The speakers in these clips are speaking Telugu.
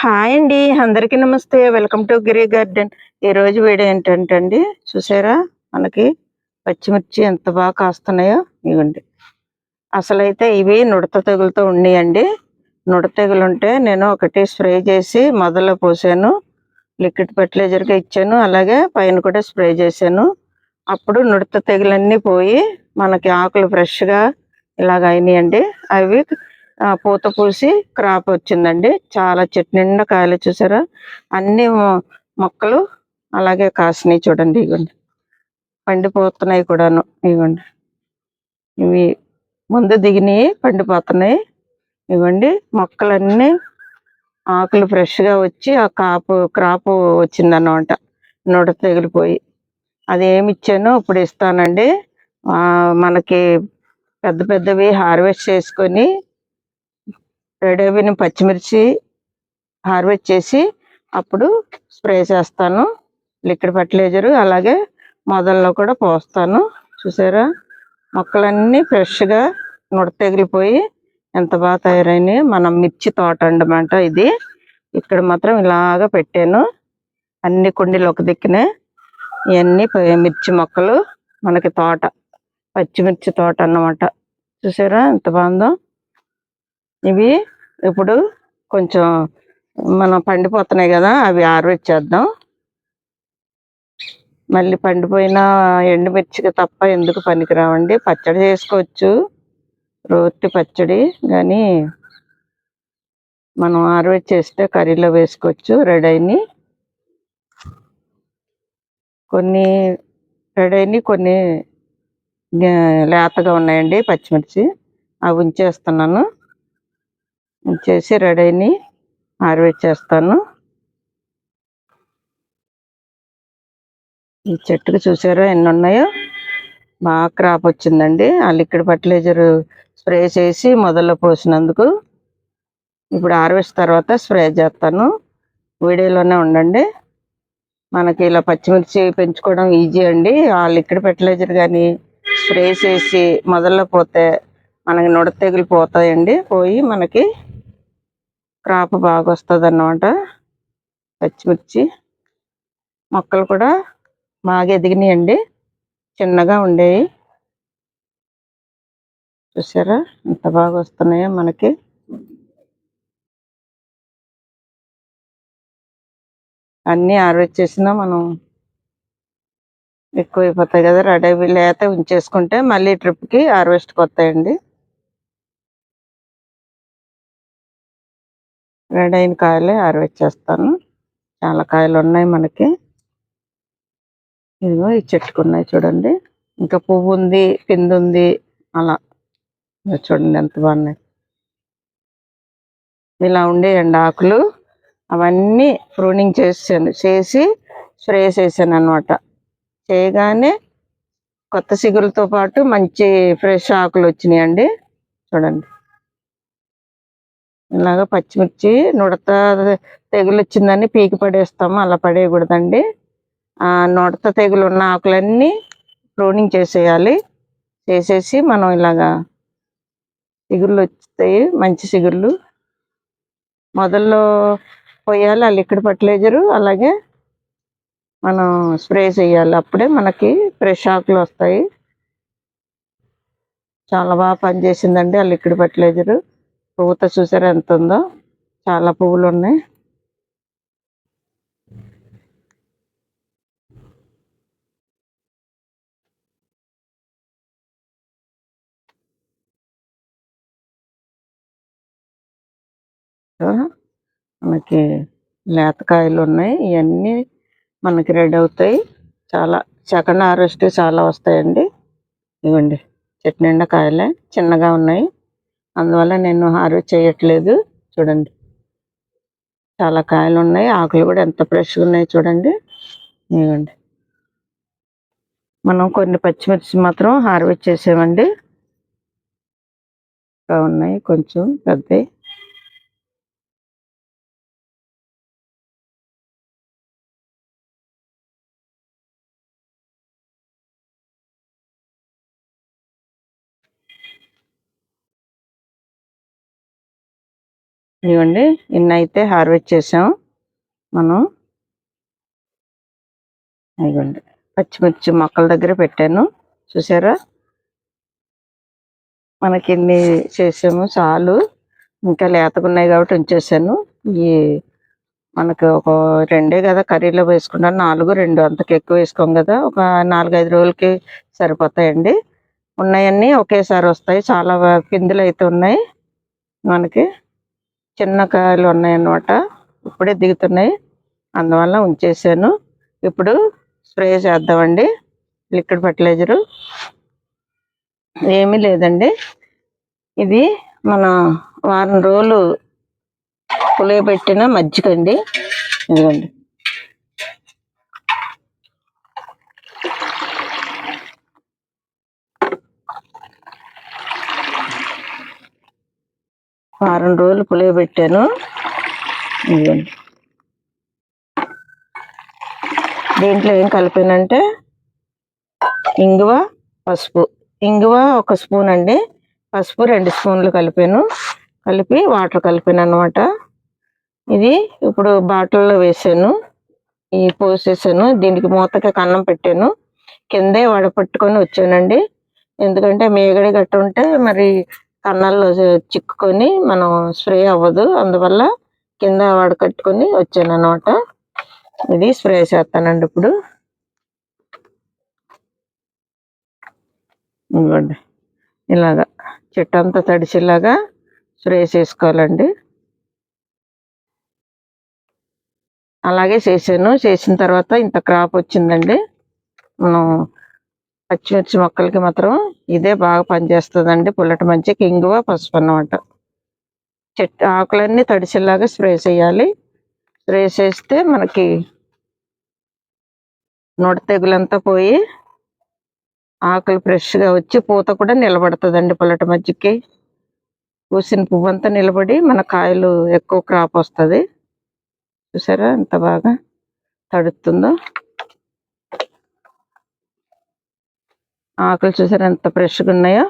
హాయ్ అండి అందరికీ నమస్తే. Welcome to Giri garden. ఈ రోజు వీడియో ఏంటంటే అండి చూసారా? మనకి పచ్చిమిర్చి ఎంత బాగా కాస్తున్నాయో ఇవ్వండి. అసలైతే ఇవి నుడత తెగులతో ఉన్నాయండి. నుడత తెగులు ఉంటే నేను ఒకటి స్ప్రే చేసి మొదలు పోసాను. లిక్విడ్ ఫెర్టిలైజర్గా ఇచ్చాను. అలాగే పైన కూడా స్ప్రే చేశాను. అప్పుడు నుడత తెగులన్నీ పోయి మనకి ఆకులు ఫ్రెష్గా ఇలాగ అయినాయండి. అవి పూత పూసి క్రాప్ వచ్చిందండి. చాలా చెట్టు నిండా కాయలు చూసారా? అన్ని మొక్కలు అలాగే కాసినాయి చూడండి ఇవ్వండి పండిపోతున్నాయి కూడాను ఇవ్వండి ఇవి ముందు దిగినాయి పండిపోతున్నాయి. ఇవ్వండి మొక్కలన్నీ ఆకులు ఫ్రెష్గా వచ్చి ఆ కాపు క్రాపు వచ్చిందన్నమాట. నూట తెగిలిపోయి. అది ఏమి ఇచ్చానో ఇప్పుడు ఇస్తానండి. మనకి పెద్ద పెద్దవి హార్వెస్ట్ చేసుకొని రెడీవిని పచ్చిమిర్చి హార్వెస్ట్ చేసి అప్పుడు స్ప్రే చేస్తాను. లిక్విడ్ ఫర్టిలైజర్ అలాగే మొదల్లో కూడా పోస్తాను. చూసారా? మొక్కలన్నీ ఫ్రెష్గా నుడతెగిలిపోయి ఎంత బాగా తయారైనాయి మన మిర్చి తోట అన్నమాట ఇది. ఇక్కడ మాత్రం ఇలాగ పెట్టాను. అన్ని కుండీలు ఒక దిక్కునే ఇవన్నీ మిర్చి మొక్కలు మనకి తోట పచ్చిమిర్చి తోట అన్నమాట. చూసారా? ఎంత బాగుందో? ఇవి ఇప్పుడు కొంచెం మనం పండిపోతున్నాయి కదా అవి హార్వెస్ట్ చేద్దాం మళ్ళీ పండిపోయిన ఎండుమిర్చికి తప్ప ఎందుకు పనికిరావండి? పచ్చడి చేసుకోవచ్చు. రోటి పచ్చడి కానీ మనం హార్వెస్ట్ చేస్తే కర్రీలో వేసుకోవచ్చు రెడీ అయినాయి కొన్ని రెడీ అయినాయి కొన్ని లేతగా ఉన్నాయండి పచ్చిమిర్చి. అవి ఉంచేస్తున్నాను. వచ్చేసి రెడీ అయినాయి హార్వెస్ట్ చేస్తాను. ఈ చెట్టుకు చూసారా ఎన్ని ఉన్నాయో? బాగా క్రాప్ వచ్చిందండి. ఆ లిక్విడ్ ఫర్టిలైజర్ స్ప్రే చేసి మొదల్లో పోసినందుకు ఇప్పుడు హార్వెస్ట్ తర్వాత స్ప్రే చేస్తాను. వీడియోలోనే ఉండండి. మనకి ఇలా పచ్చిమిర్చి పెంచుకోవడం ఈజీ అండి. ఆ లిక్విడ్ ఫర్టిలైజర్ కానీ స్ప్రే చేసి మొదల్లో పోతే మనకి నుడ తెగులు పోతాయండి పోయి మనకి క్రాప్ బాగా వస్తుంది అన్నమాట పచ్చిమిర్చి మొక్కలు కూడా బాగా ఎదిగినాయండి. చిన్నగా ఉండేవి చూసారా? ఎంత బాగా వస్తున్నాయో మనకి. అన్నీ హార్వెస్ట్ చేసినా మనం ఎక్కువ అయిపోతాయి కదా. రెడీ లేత ఉంచేసుకుంటే మళ్ళీ ట్రిప్కి హార్వెస్ట్కి వస్తాయండి. రెడీ అయిన కాయలే ఆరవేచ్చేస్తాను చాలా కాయలు ఉన్నాయి మనకి. ఇదిగో ఈ చెట్టుకున్నాయి చూడండి. ఇంకా పువ్వు ఉంది కింద ఉంది అలా చూడండి ఎంత బాగున్నాయి. ఇలా ఉండేయండి ఆకులు అవన్నీ ప్రూనింగ్ చేసాను చేసి స్ప్రే చేశాను అనమాట చేయగానే కొత్త సిగులతో పాటు మంచి ఫ్రెష్ ఆకులు వచ్చినాయండి. చూడండి. ఇలాగ పచ్చిమిర్చి నుడత తెగులు వచ్చిందని పీకి పడేస్తాము. అలా పడేయకూడదండి. నుడత తెగులు ఉన్న ఆకులన్నీ ప్రోనింగ్ చేసేయాలి. చేసేసి మనం ఇలాగా సిగుళ్ళు వస్తాయి మంచి సిగుళ్ళు మొదల్లో పోయాలి. ఆ లిక్విడ్ ఫర్టిలైజరు అలాగే మనం స్ప్రే చేయాలి. అప్పుడే మనకి ఫ్రెష్ ఆకులు వస్తాయి. చాలా బాగా పనిచేసిందండి ఆ లిక్విడ్ ఫర్టిలైజరు. పూత చూసారా ఎంత ఉందో చాలా పువ్వులు ఉన్నాయి మనకి లేతకాయలు ఉన్నాయి ఇవన్నీ మనకి రెడీ అవుతాయి. చాలా సెకండ్ హార్వెస్ట్ చాలా వస్తాయండి. ఇవ్వండి. చెట్టు నిండా కాయలే. చిన్నగా ఉన్నాయి. అందువల్ల నేను హార్వెస్ట్ చేయట్లేదు. చూడండి. చాలా కాయలు ఉన్నాయి ఆకులు కూడా ఎంత ఫ్రెష్గా ఉన్నాయి చూడండి. ఇవ్వండి మనం కొన్ని పచ్చిమిర్చి మాత్రం హార్వెస్ట్ చేసామండి ఇంకా ఉన్నాయి కొంచెం పెద్దవి ఇవ్వండి ఇన్ని అయితే హార్వెస్ట్ చేసాం మనం. ఇవ్వండి పచ్చిమిర్చి మొక్కల దగ్గర పెట్టాను చూసారా? మనకి ఇన్ని చేసాము చాలు. ఇంకా లేతకున్నాయి కాబట్టి ఉంచేసాను. ఈ మనకు ఒక రెండే కదా కర్రీలో వేసుకున్నాను నాలుగు రెండు అంతకు ఎక్కువ వేసుకోం కదా. ఒక నాలుగైదు రోజులకి సరిపోతాయండి. ఉన్నాయన్నీ ఒకేసారి వస్తాయి చాలా పిందులు అయితే ఉన్నాయి మనకి. చిన్న కాయలు ఉన్నాయన్నమాట. ఇప్పుడే దిగుతున్నాయి. అందువల్ల ఉంచేసాను. ఇప్పుడు స్ప్రే చేద్దామండి. Liquid fertilizer. ఏమీ లేదండి. ఇది మన వారం రోజులు పులియబెట్టిన మజ్జిగ అండి ఇదిగోండి. వారం రోజులు పులియబెట్టాను ఇదిగోండి. దీంట్లో ఏం కలిపానంటే ఇంగువ పసుపు. ఇంగువ ఒక స్పూన్ అండి. పసుపు రెండు స్పూన్లు కలిపాను. కలిపి వాటర్ కలిపాను అనమాట ఇది ఇప్పుడు బాటిల్లో వేసాను. ఈ పోసేసాను. దీనికి మూతకి కన్నం పెట్టాను. కిందే వడపట్టుకొని వచ్చానండి. ఎందుకంటే మేగడి గట్ట ఉంటే మరి కన్నాల్లో చిక్కుకొని మనం స్ప్రే అవ్వదు. అందువల్ల కింద వడకట్టుకొని వచ్చాను అనమాట ఇది స్ప్రే చేస్తానండి ఇప్పుడు. ఇవ్వండి ఇలాగా చెట్టు అంతా తడిసేలాగా స్ప్రే చేసుకోవాలండి. అలాగే చేశాను. చేసిన తర్వాత ఇంత క్రాప్ వచ్చిందండి. మనం పచ్చిమిర్చి మొక్కలకి మాత్రం ఇదే బాగా పనిచేస్తుందండి. పుల్లటి మంచి ఇంగువ పసుపు అన్నమాట. చెట్టు ఆకులన్నీ తడిసేలాగా స్ప్రే చేయాలి. స్ప్రే చేస్తే మనకి నొడ తెగులంతా పోయి ఆకులు ఫ్రెష్గా వచ్చి పూత కూడా నిలబడుతుందండి పుల్లటి మజ్జికి పూసిన పువ్వు అంతా నిలబడి మన కాయలు ఎక్కువ క్రాప్ వస్తుంది. చూసారా ఎంత బాగా తడుతుందో. ఆకులు చూసారు? ఎంత ఫ్రెష్గా ఉన్నాయో?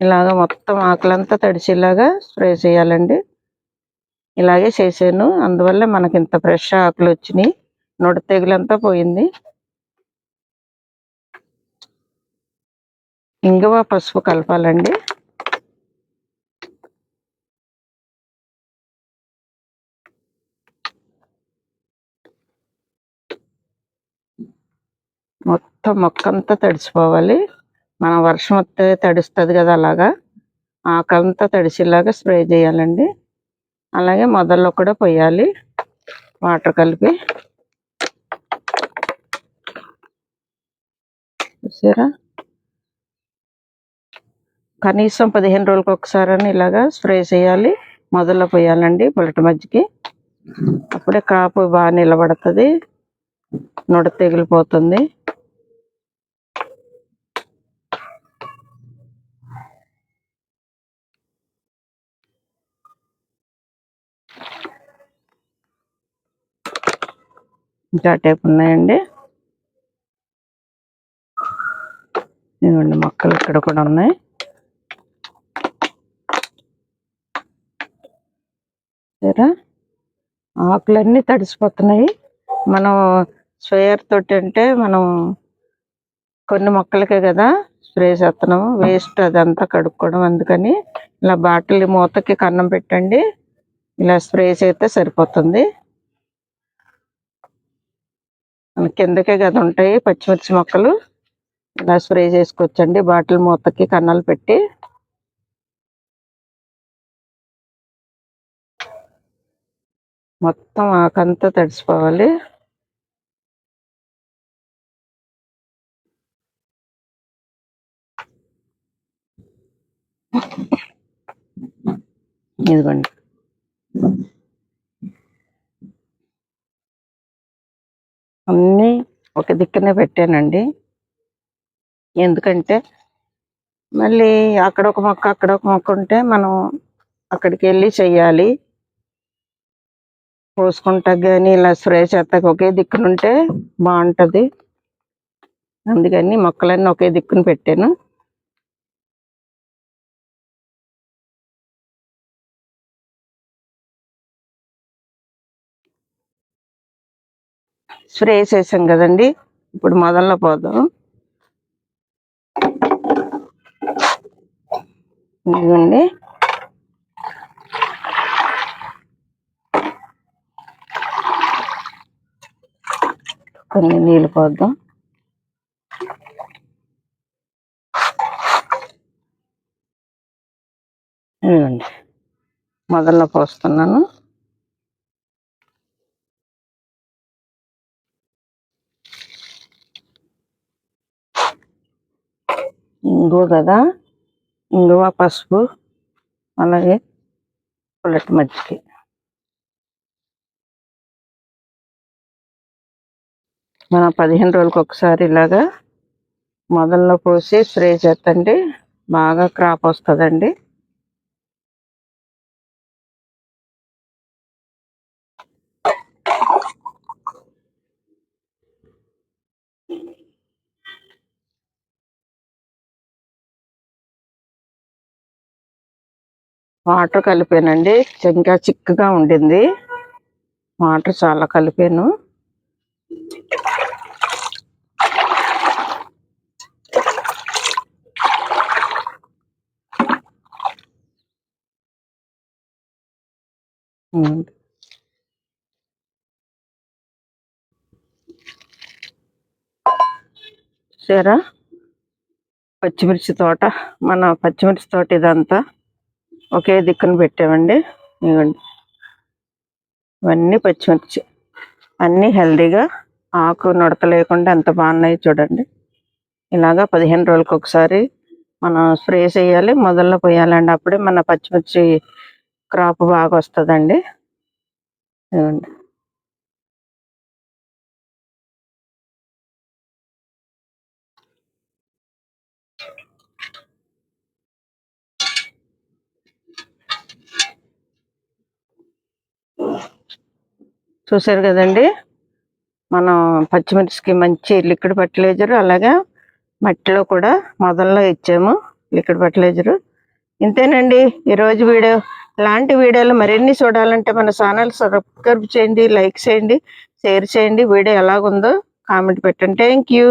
ఇలాగ మొత్తం ఆకులంతా తడిచేలాగా స్ప్రే చేయాలండి. ఇలాగే చేశాను. అందువల్ల మనకి ఇంత ఫ్రెష్ ఆకులు వచ్చినాయి. నొడ తెగులంతా పోయింది. ఇంగువ పసుపు కలపాలండి. మొత్తం మొక్క అంతా తడిసిపోవాలి మనం వర్షం వస్తే తడుస్తుంది కదా అలాగా. ఆకంతా తడిసేలాగా స్ప్రే చేయాలండి. అలాగే మొదల్లో కూడా పోయాలి. వాటర్ కలిపి. చూసారా? కనీసం పదిహేను రోజులకు ఒకసారి ఇలాగా స్ప్రే చేయాలి. మొదల్లో పోయాలండి బుల్లెట్ మధ్యకి. అప్పుడే కాపు బాగా నిలబడుతుంది. నొడ తెగిలిపోతుంది. ఇంకా టైప్ ఉన్నాయండి. ఇదిగోండి మొక్కలు ఇక్కడ కూడా ఉన్నాయి. సరే ఆకులన్నీ తడిసిపోతున్నాయి. మనం స్ప్రేయర్ తోటి అంటే మనం కొన్ని మొక్కలకే కదా స్ప్రే చేస్తున్నాము. వేస్ట్ అదంతా కడుక్కోవడం అందుకని ఇలా బాటిల్ మూతకి కన్నం పెట్టండి. ఇలా స్ప్రే చేస్తే సరిపోతుంది మన కిందకే కదా ఉంటాయి పచ్చిమిర్చి మొక్కలు. ఇలా స్ప్రే చేసుకోవచ్చండి బాటిల్ మూతకి కన్నాలు పెట్టి. మొత్తం ఆకంతా తడిసిపోవాలి. ఇదిగోండి. అన్నీ ఒక దిక్కునే పెట్టానండి. ఎందుకంటే మళ్ళీ అక్కడ ఒక మొక్క అక్కడ ఒక మొక్క ఉంటే మనం అక్కడికి వెళ్ళి చెయ్యాలి. పోసుకుంటా కానీ ఇలా స్ప్రే చేస్తాక ఒకే దిక్కునుంటే బాగుంటుంది. అందుకని మొక్కలన్నీ ఒకే దిక్కున పెట్టాను. స్ప్రే చేసాం కదండి. ఇప్పుడు మొదల్లో పోదాం. ఇదిగోండి. కొన్ని నీళ్ళు పోద్దాం. ఇదిగోండి. మొదల్లో పోస్తున్నాను. ఇంగువ కదా? ఇంగువ పసుపు అలాగే పుల్లటి మజ్జిగ. మనం పదిహేను రోజులకు ఒకసారి ఇలాగా మొదల్లో పోసి స్ప్రే చేస్తండి బాగా క్రాప్ వస్తుందండి. వాటర్ కలిపానండి. ఇంకా చిక్కగా ఉండింది. వాటర్ చాలా కలిపాను. ఉమ్. చూసారా? పచ్చిమిర్చి తోట మన పచ్చిమిర్చి తోట ఇదంతా. ఒకే దిక్కున పెట్టామండి. ఇవ్వండి ఇవన్నీ పచ్చిమిర్చి. అన్నీ హెల్దీగా ఆకు నడత లేకుండా ఎంత బాగున్నాయి చూడండి. ఇలాగా పదిహేను రోజులకు ఒకసారి మనం స్ప్రే చేయాలి మొదల్లో పోయాలండి. అప్పుడే మన పచ్చిమిర్చి క్రాప్ బాగా వస్తుందండి. ఇవ్వండి చూసారు కదండి? మనం పచ్చిమిర్చికి మంచి లిక్విడ్ ఫర్టిలైజర్ అలాగే మట్టిలో కూడా మొదల్లో ఇచ్చాము లిక్విడ్ ఫర్టిలైజర్. ఇంతేనండి ఈరోజు వీడియో. ఇలాంటి వీడియోలు మరిన్ని చూడాలంటే మన ఛానల్ సబ్స్క్రైబ్ చేయండి లైక్ చేయండి షేర్ చేయండి. వీడియో ఎలాగుందో కామెంట్ పెట్టండి. Thank you